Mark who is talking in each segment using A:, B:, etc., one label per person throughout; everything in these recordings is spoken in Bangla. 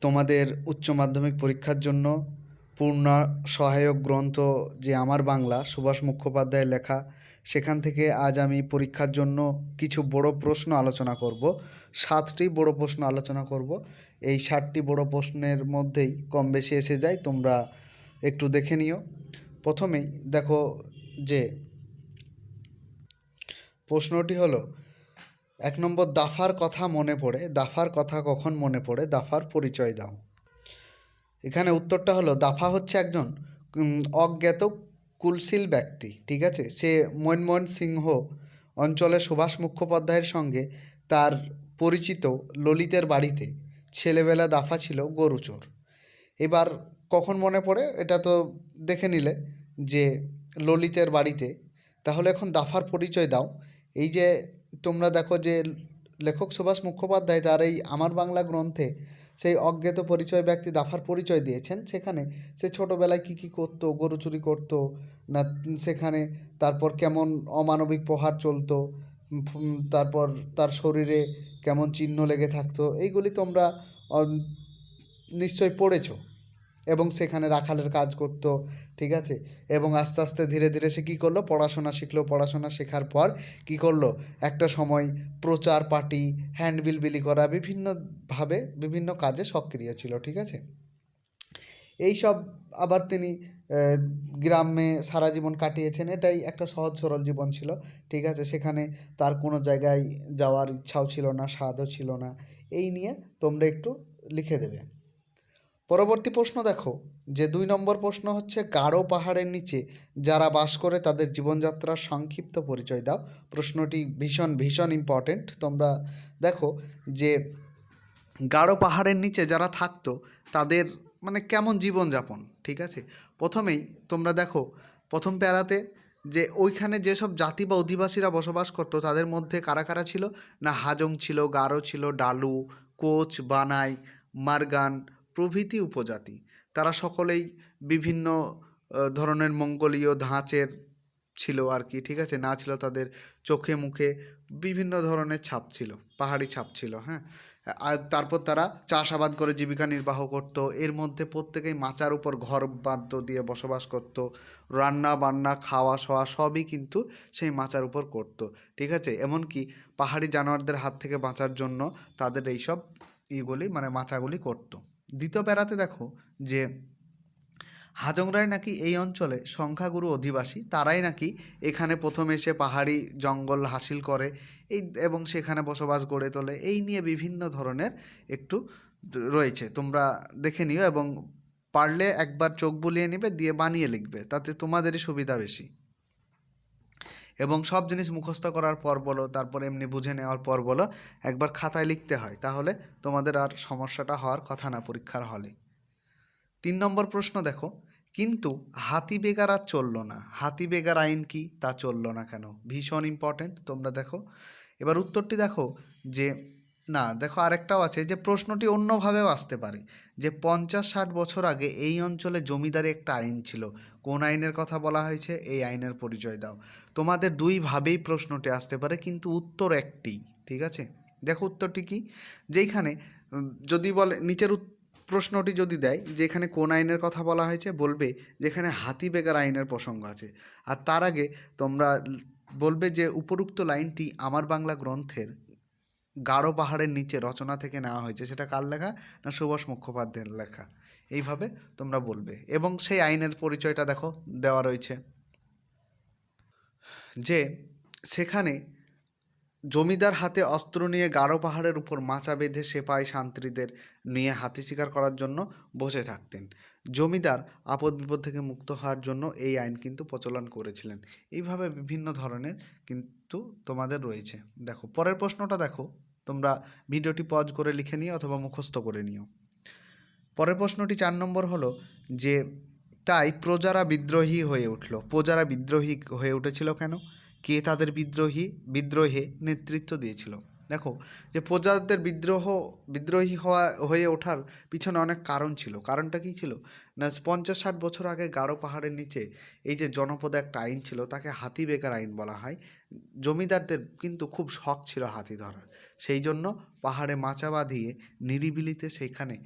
A: তোমাদের উচ্চ মাধ্যমিক পরীক্ষার জন্য পূর্ণ সহায়ক গ্রন্থ যে আমার বাংলা, সুভাষ মুখোপাধ্যায়ের লেখা, সেখান থেকে আজ আমি পরীক্ষার জন্য কিছু বড় প্রশ্ন আলোচনা করব। সাতটি বড় প্রশ্ন আলোচনা করব। এই সাতটি বড় প্রশ্নের মধ্যেই কম বেশি এসে যায়, তোমরা একটু দেখে নিও। প্রথমেই দেখো যে প্রশ্নটি হলো এক নম্বর, দাফার কথা মনে পড়ে। দাফার কথা কখন মনে পড়ে? দাফার পরিচয় দাও। এখানে উত্তরটা হলো, দাফা হচ্ছে একজন অজ্ঞাত কুলশীল ব্যক্তি, ঠিক আছে? সে মনমোহন সিংহ অঞ্চলে সুভাষ মুখোপাধ্যায়ের সঙ্গে তার পরিচিত ললিতের বাড়িতে। ছেলেবেলা দাফা ছিল গরুচোর এবার কখন মনে পড়ে? এটা তো দেখে নিলে যে ললিতের বাড়িতে। তাহলে এখন দাফার পরিচয় দাও। এই যে তোমরা দেখো যে লেখক সুভাষ মুখোপাধ্যায় তার এই আমার বাংলা গ্রন্থে সেই অজ্ঞাত পরিচয় ব্যক্তি দাফার পরিচয় দিয়েছেন। সেখানে সে ছোটোবেলায় কী কী করতো, গরু চুরি করতো, না সেখানে তারপর কেমন অমানবিক প্রহার চলতো তারপর তার শরীরে কেমন চিহ্ন লেগে থাকতো, এইগুলি তোমরা নিশ্চয়ই পড়েছো। এবং সেখানে রাখালের কাজ করতো, ঠিক আছে? এবং আস্তে আস্তে ধীরে ধীরে সে কী করল? পড়াশোনা শিখলো। পড়াশোনা শেখার পর কী করল? একটা সময় প্রচার পার্টি, হ্যান্ডবিল বিলি করা বিভিন্নভাবে বিভিন্ন কাজে সক্রিয় ছিল, ঠিক আছে? এই সব আবার তিনি গ্রামে সারা জীবন কাটিয়েছেন। এটাই একটা সহজ সরল জীবন ছিল, ঠিক আছে? সেখানে তার কোনো জায়গায় যাওয়ার ইচ্ছাও ছিল না, স্বাদও ছিল না। এই নিয়ে তোমরা একটু লিখে দেবে। পরবর্তী প্রশ্ন দেখো, যে দুই নম্বর প্রশ্ন হচ্ছে, গাঢ় পাহাড়ের নিচে যারা বাস করে তাদের জীবনযাত্রার সংক্ষিপ্ত পরিচয় দাও। প্রশ্নটি ভীষণ ভীষণ ইম্পর্টেন্ট তোমরা দেখো যে, গাঢ় পাহাড়ের নিচে যারা থাকতো, তাদের মানে কেমন জীবনযাপন, ঠিক আছে? প্রথমেই তোমরা দেখো, প্রথম প্যারাতে যে ওইখানে যেসব জাতি বা অধিবাসীরা বসবাস করতো, তাদের মধ্যে কারা কারা ছিল? না, হাজং ছিল গারো ছিল, ডালু, কোচ, বানাই, মারগান প্রভৃতি উপজাতি। তারা সকলেই বিভিন্ন ধরনের মঙ্গোলীয় ধাঁচের ছিল আর কি, ঠিক আছে? না ছিল তাদের চোখে মুখে বিভিন্ন ধরনের ছাপ ছিল, পাহাড়ি ছাপ ছিল হ্যাঁ? আর তারপর তারা চাষাবাদ করে জীবিকা নির্বাহ করত, এর মধ্যে প্রত্যেকেই মাচার উপর ঘর বাদ্য দিয়ে বসবাস করত, রান্না বান্না, খাওয়া শোয়া সবই কিন্তু সেই মাচার উপর করত, ঠিক আছে? এমনকি পাহাড়ি জানোয়ারদের হাত থেকে বাঁচার জন্য তাদের এইসব ইগুলি মানে মাচাগুলি করত। দ্বিতীয় প্যারাতে দেখো যে হাজংরাই নাকি এই অঞ্চলে সংখ্যাগুরু অধিবাসী, তারাই নাকি এখানে প্রথম এসে পাহাড়ি জঙ্গল হাসিল করে, এই এবং সেখানে বসবাস গড়ে তোলে, এই নিয়ে বিভিন্ন ধরনের একটু রয়েছে। তোমরা দেখে নিও এবং পারলে একবার চোখ বুলিয়ে নিবে, দিয়ে বানিয়ে লিখবে, তাতে তোমাদেরই সুবিধা বেশি। এবং সব জিনিস মুখস্থ করার পর বলো, তারপর এমনি বুঝে নেওয়ার পর বলো, একবার খাতায় লিখতে হয়। তাহলে তোমাদের আর সমস্যাটা হওয়ার কথা না পরীক্ষার হলে। তিন নম্বর প্রশ্ন দেখো, কিন্তু হাতি বেগার আর চলল না। হাতি বেগার আইন কি? তা চলল না কেন? ভীষণ ইম্পর্টেন্ট তোমরা দেখো। এবার উত্তরটি দেখো যে না, দেখো আরেকটাও আছে যে প্রশ্নটি অন্যভাবেও আসতে পারে। যে পঞ্চাশ ষাট বছর আগে এই অঞ্চলে জমিদারি একটা আইন ছিল। কোন আইনের কথা বলা হয়েছে? এই আইনের পরিচয় দাও। তোমাদের দুইভাবেই প্রশ্নটি আসতে পারে, কিন্তু উত্তর একটি, ঠিক আছে? দেখো উত্তরটি কি? যেইখানে যদি বলে, নিচের প্রশ্নটি যদি দেয় যে এখানে কোন আইনের কথা বলা হয়েছে? বলবে যেখানে হাতি বেগার আইনের প্রসঙ্গ আছে। আর তার আগে তোমরা বলবে যে উপরুক্ত লাইনটি আমার বাংলা গ্রন্থের। গাঢ় পাহাড়ের নিচে রচনা থেকে নেওয়া হয়েছে, সেটা কার লেখা? না সুভাষ মুখোপাধ্যায়ের লেখা? এইভাবে তোমরা বলবে। এবং সেই আইনের পরিচয়টা দেখো, দেওয়া রয়েছে। যে সেখানে জমিদার হাতে অস্ত্র নিয়ে গাঢ় পাহাড়ের উপর মাচা বেঁধে সেপাই শান্তিদের নিয়ে হাতি শিকার করার জন্য বসে থাকতেন। জমিদার আপদ বিপদ থেকে মুক্ত হওয়ার জন্য এই আইন কিন্তু প্রচলন করেছিলেন। এইভাবে বিভিন্ন ধরনের কিন্তু তোমাদের রয়েছে। দেখো, পরের প্রশ্নটা দেখো। তোমরা ভিডিওটি পজ করে লিখে নিও অথবা মুখস্থ করে নিও। পরের প্রশ্নটি চার নম্বর হলো যে, তাই প্রজারা বিদ্রোহী হয়ে উঠল। প্রজারা বিদ্রোহী হয়ে উঠেছিল কেন? কে তাদের বিদ্রোহী? বিদ্রোহে নেতৃত্ব দিয়েছিল। দেখো, যে প্রজাদের বিদ্রোহ, বিদ্রোহী হওয়া, হয়ে ওঠার পিছনে অনেক কারণ ছিল। কারণটা কী ছিল? না পঞ্চাশ ষাট বছর আগে গাঢ় পাহাড়ের নিচে এই যে জনপদে একটা আইন ছিল, তাকে হাতি বেকার আইন বলা হয়। জমিদারদের কিন্তু খুব শখ ছিল হাতি ধরার। সেই জন্য পাহাড়ে মাচা বাঁধিয়ে নিরিবিলিতে সেখানে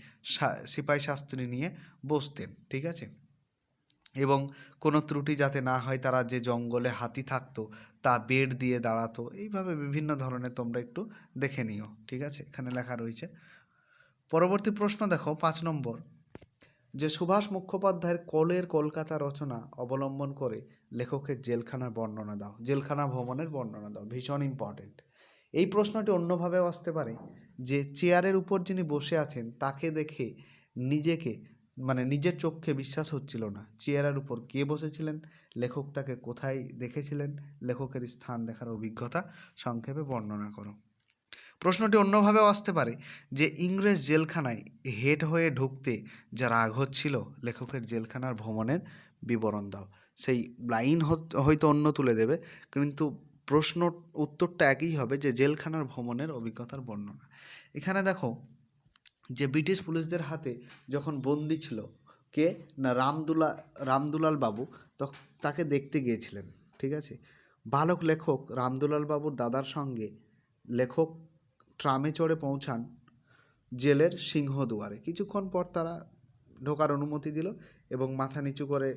A: সিপাই শাস্ত্রী নিয়ে বসতেন, ঠিক আছে? এবং কোনো ত্রুটি যাতে না হয়, তারা যে জঙ্গলে হাতি থাকতো, তা বেড দিয়ে দাঁড়াতো, এইভাবে বিভিন্ন ধরনের তোমরা একটু দেখে নিও, ঠিক আছে? এখানে লেখা রয়েছে। পরবর্তী প্রশ্ন দেখো, পাঁচ নম্বর। যে সুভাষ মুখোপাধ্যায়ের কলের কলকাতা রচনা অবলম্বন করে লেখকের জেলখানার বর্ণনা দাও, জেলখানা ভ্রমণের বর্ণনা দাও, ভীষণ ইম্পর্টেন্ট এই প্রশ্নটি অন্যভাবেও আসতে পারে যে চেয়ারের উপর যিনি বসে আছেন, তাকে দেখে নিজেকে মানে নিজের চোখে বিশ্বাস হচ্ছিল না। চেয়ারের উপর কে বসেছিলেন? লেখক তাকে কোথায় দেখেছিলেন? লেখকের স্থান দেখার অভিজ্ঞতা সংক্ষেপে বর্ণনা করো। প্রশ্নটি অন্যভাবেও আসতে পারে যে ইংরেজ জেলখানায় হেড হয়ে ঢুকতে যা রাগ হচ্ছিল, লেখকের জেলখানার ভ্রমণের বিবরণ দাও। সেই লাইন হয়তো অন্য তুলে দেবে, কিন্তু প্রশ্ন উত্তরটা একই হবে যে জেলখানার ভ্রমণের অভিজ্ঞতার বর্ণনা। এখানে দেখো যে ব্রিটিশ পুলিশদের হাতে যখন বন্দি ছিল কে? না, রামদুলা, রামদুলাল বাবু তাকে দেখতে গিয়েছিলেন, ঠিক আছে? বালক লেখক রামদুলাল বাবুর দাদার সঙ্গে লেখক ট্রামে চড়ে পৌঁছান জেলের সিংহদুয়ারে। কিছুক্ষণ পর তারা ঢোকার অনুমতি দিল এবং মাথা নিচু করে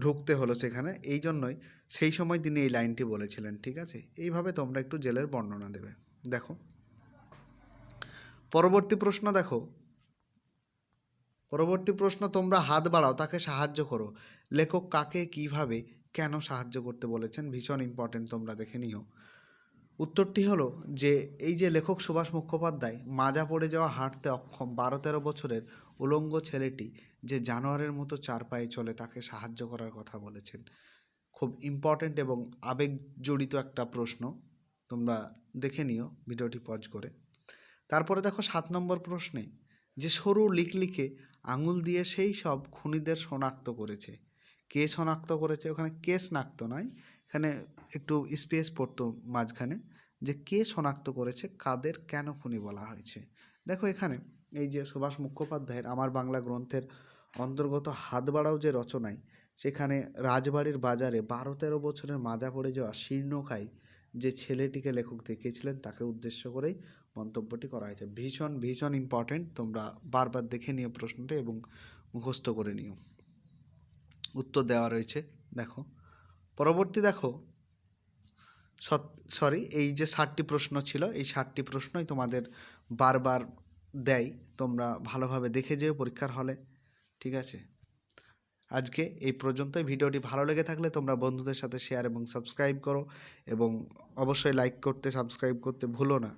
A: ঢুকতে হলো সেখানে। এই জন্যই সেই সময় তিনি এই লাইনটি বলেছিলেন, ঠিক আছে? এইভাবে তোমরা একটু জেলের বর্ণনা দেবে। দেখো। পরবর্তী প্রশ্ন দেখো। পরবর্তী প্রশ্ন, তোমরা হাত বাড়াও, তাকে সাহায্য করো। লেখক কাকে, কীভাবে, কেন সাহায্য করতে বলেছেন? ভীষণ ইম্পর্টেন্ট তোমরা দেখে নিও। উত্তরটি হলো যে, এই যে লেখক সুভাষ মুখোপাধ্যায়, মাজা পড়ে যাওয়া হাঁটতে অক্ষম, বারো তেরো বছরের উলঙ্গ ছেলেটি যে জানোয়ারের মতো চার পায়ে চলে তাকে সাহায্য করার কথা বলেছেন। খুব ইম্পর্ট্যান্ট এবং আবেগ জড়িত একটা প্রশ্ন। তোমরা দেখে নিও, ভিডিওটি পজ করে। তারপরে দেখো সাত নম্বর প্রশ্নে, যে সরু লিখলিখে আঙুল দিয়ে সেই সব খুনিদের শনাক্ত করেছে। কে শনাক্ত করেছে? ওখানে কে শনাক্ত নয়, এখানে একটু স্পেস পড়তো মাঝখানে। যে কে শনাক্ত করেছে, কাদের কেন খুনি বলা হয়েছে? দেখো এখানে এই যে সুভাষ মুখোপাধ্যায়ের আমার বাংলা গ্রন্থের অন্তর্গত হাত বাড়াও যে রচনায়, সেখানে রাজবাড়ির বাজারে বারো তেরো বছরের মাজা পড়ে যাওয়া শীর্ণকায় যে ছেলেটিকে লেখক দেখিয়েছিলেন, তাকে উদ্দেশ্য করেই মন্তব্যটি করা হয়েছে। ভীষণ ভীষণ ইম্পর্ট্যান্ট তোমরা বারবার দেখে নিও প্রশ্নটা এবং মুখস্থ করে নিও। উত্তর দেওয়া রয়েছে, দেখো। পরবর্তী দেখো সরি এই যে ষাটটি প্রশ্ন ছিল, এই ষাটটি প্রশ্নই তোমাদের বারবার দেয়, তোমরা ভালোভাবে দেখে যেও পরীক্ষার হলে, ঠিক আছে? আজকে এই পর্যন্তই। ভিডিওটি ভালো লেগে থাকলে তোমরা বন্ধুদের সাথে শেয়ার এবং সাবস্ক্রাইব করো এবং অবশ্যই লাইক করতে সাবস্ক্রাইব করতে ভুলো না।